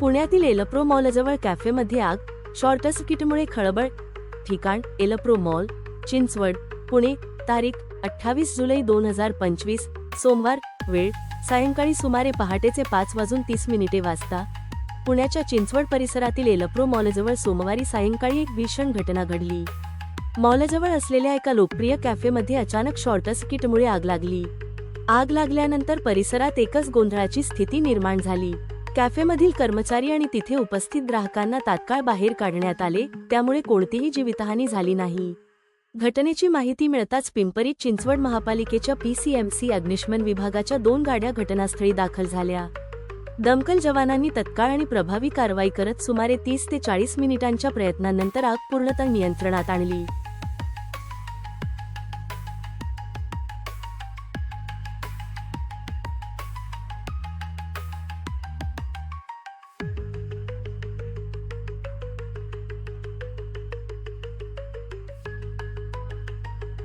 पुण्यातील एलप्रो मॉलजवळ कॅफेमध्ये आग शॉर्ट सर्किटमुळे खळबळ. ठिकाण एलप्रो मॉल चिंचवड पुणे तारीख अठ्ठावीस जुलै दोन हजार पंचवीस सोमवार वेळ सायंकाळी सुमारे पहाटेचे पाच वाजून तीस मिनिटे वाजता. पुण्याच्या चिंचवड परिसरातील एलप्रो मॉलजवळ सोमवारी सायंकाळी एक भीषण घटना घडली. मॉलजवळ असलेल्या एका लोकप्रिय कॅफेमध्ये अचानक शॉर्ट सर्किटमुळे आग लागली. आग लागल्यानंतर परिसरात एकच गोंधळाची स्थिती निर्माण झाली. कॅफेमधील कर्मचारी आणि तिथे उपस्थित ग्राहकांना तात्काळ बाहेर काढण्यात आले त्यामुळे कोणतीही जीवितहानी झाली नाही. घटनेची माहिती मिळताच पिंपरीत चिंचवड महापालिकेच्या पीसीएमसी अग्निशमन विभागाच्या दोन गाड्या घटनास्थळी दाखल झाल्या. दमकल जवानांनी तत्काळ आणि प्रभावी कारवाई करत सुमारे तीस ते चाळीस मिनिटांच्या प्रयत्नानंतर आग पूर्णतः नियंत्रणात आणली.